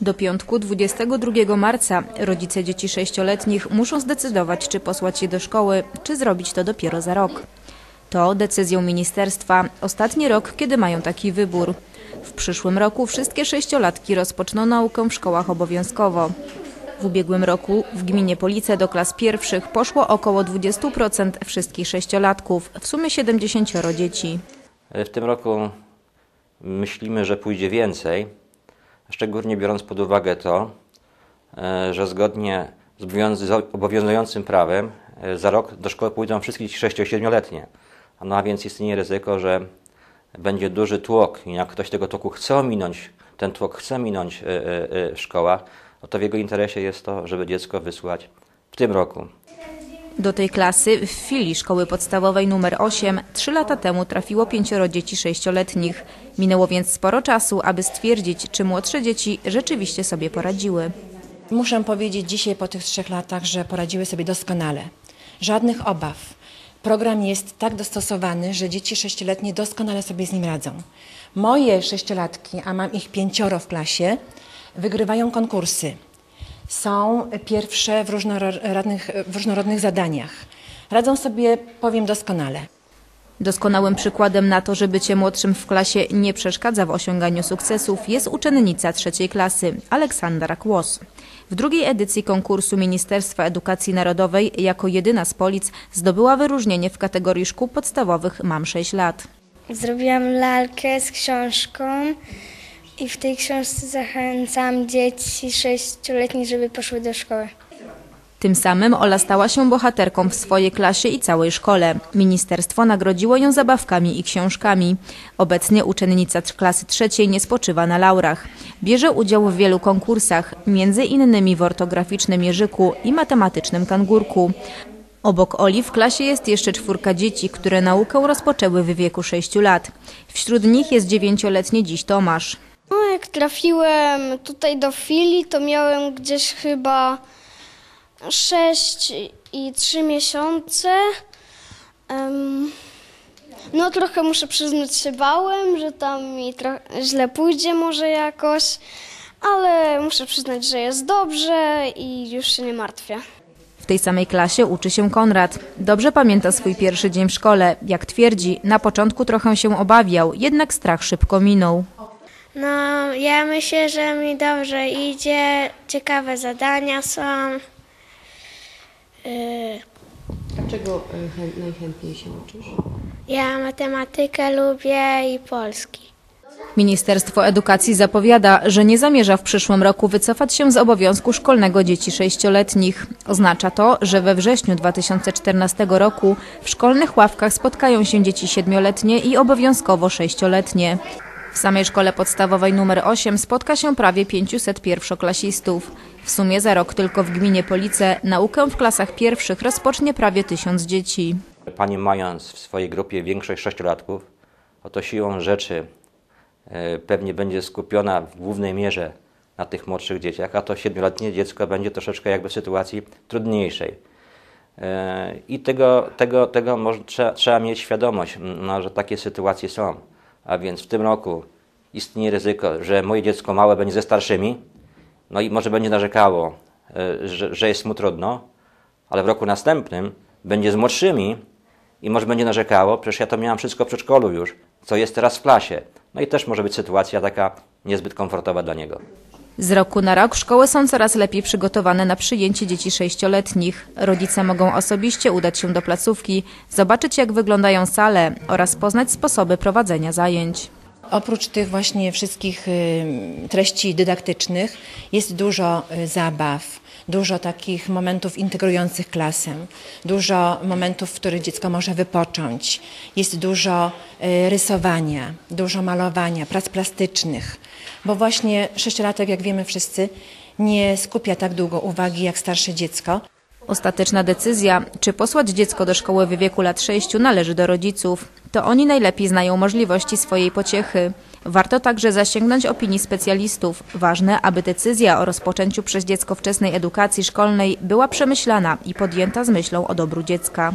Do piątku 22 marca rodzice dzieci sześcioletnich muszą zdecydować, czy posłać je do szkoły, czy zrobić to dopiero za rok. To decyzją ministerstwa ostatni rok, kiedy mają taki wybór. W przyszłym roku wszystkie sześciolatki rozpoczną naukę w szkołach obowiązkowo. W ubiegłym roku w gminie Police do klas pierwszych poszło około 20% wszystkich sześciolatków, w sumie 70 dzieci. W tym roku myślimy, że pójdzie więcej, szczególnie biorąc pod uwagę to, e, że zgodnie z obowiąz- z obowiązującym prawem e, za rok do szkoły pójdą wszystkie 6-7-letnie. No a więc istnieje ryzyko, że będzie duży tłok i jak ktoś tego tłoku chce ominąć, ten tłok chce minąć e, w szkołach, no to w jego interesie jest to, żeby dziecko wysłać w tym roku. Do tej klasy w filii szkoły podstawowej nr 8 trzy lata temu trafiło pięcioro dzieci sześcioletnich. Minęło więc sporo czasu, aby stwierdzić, czy młodsze dzieci rzeczywiście sobie poradziły. Muszę powiedzieć dzisiaj po tych trzech latach, że poradziły sobie doskonale. Żadnych obaw. Program jest tak dostosowany, że dzieci sześcioletnie doskonale sobie z nim radzą. Moje sześciolatki, a mam ich pięcioro w klasie, wygrywają konkursy. Są pierwsze w różnorodnych, w różnorodnych zadaniach. Radzą sobie, powiem, doskonale. Doskonałym przykładem na to, że bycie młodszym w klasie nie przeszkadza w osiąganiu sukcesów jest uczennica trzeciej klasy Aleksandra Kłos. W drugiej edycji konkursu Ministerstwa Edukacji Narodowej jako jedyna z Polic zdobyła wyróżnienie w kategorii szkół podstawowych Mam 6 lat. Zrobiłam lalkę z książką i w tej książce zachęcam dzieci sześcioletnie, żeby poszły do szkoły. Tym samym Ola stała się bohaterką w swojej klasie i całej szkole. Ministerstwo nagrodziło ją zabawkami i książkami. Obecnie uczennica klasy trzeciej nie spoczywa na laurach. Bierze udział w wielu konkursach, między innymi w ortograficznym jeżyku i matematycznym kangurku. Obok Oli w klasie jest jeszcze czwórka dzieci, które naukę rozpoczęły w wieku 6 lat. Wśród nich jest dziewięcioletni dziś Tomasz. Jak trafiłem tutaj do filii, to miałem gdzieś chyba 6 i 3 miesiące. Em, no trochę muszę przyznać się bałem, że tam mi źle pójdzie może jakoś, ale muszę przyznać, że jest dobrze i już się nie martwię. W tej samej klasie uczy się Konrad. Dobrze pamięta swój pierwszy dzień w szkole. Jak twierdzi, na początku trochę się obawiał, jednak strach szybko minął. No, ja myślę, że mi dobrze idzie, ciekawe zadania są. Yy, Dlaczego e, chę- najchętniej się uczysz? Ja matematykę lubię i polski. Ministerstwo Edukacji zapowiada, że nie zamierza w przyszłym roku wycofać się z obowiązku szkolnego dzieci sześcioletnich. Oznacza to, że we wrześniu 2014 roku w szkolnych ławkach spotkają się dzieci siedmioletnie i obowiązkowo sześcioletnie. W samej szkole podstawowej nr 8 spotka się prawie 500 pierwszoklasistów. W sumie za rok tylko w gminie Police naukę w klasach pierwszych rozpocznie prawie tysiąc dzieci. Pani mając w swojej grupie większość sześciolatków, oto siłą rzeczy e, pewnie będzie skupiona w głównej mierze na tych młodszych dzieciach, a to siedmioletnie dziecko będzie troszeczkę jakby w sytuacji trudniejszej. E, I tego, tego, tego może, trzeba, trzeba mieć świadomość, no, że takie sytuacje są. A więc w tym roku istnieje ryzyko, że moje dziecko małe będzie ze starszymi, no i może będzie narzekało, e, że, że jest mu trudno, ale w roku następnym będzie z młodszymi i może będzie narzekało, przecież ja to miałam wszystko w przedszkolu już, co jest teraz w klasie. No i też może być sytuacja taka niezbyt komfortowa dla niego. Z roku na rok szkoły są coraz lepiej przygotowane na przyjęcie dzieci sześcioletnich. Rodzice mogą osobiście udać się do placówki, zobaczyć jak wyglądają sale oraz poznać sposoby prowadzenia zajęć. Oprócz tych właśnie wszystkich y, treści dydaktycznych jest dużo y, zabaw, dużo takich momentów integrujących klasę, dużo momentów, w których dziecko może wypocząć. Jest dużo y, rysowania, dużo malowania, prac plastycznych, bo właśnie sześciolatek, jak wiemy wszyscy, nie skupia tak długo uwagi jak starsze dziecko. Ostateczna decyzja, czy posłać dziecko do szkoły w wieku lat 6 należy do rodziców. To oni najlepiej znają możliwości swojej pociechy. Warto także zasięgnąć opinii specjalistów. Ważne, aby decyzja o rozpoczęciu przez dziecko wczesnej edukacji szkolnej była przemyślana i podjęta z myślą o dobru dziecka.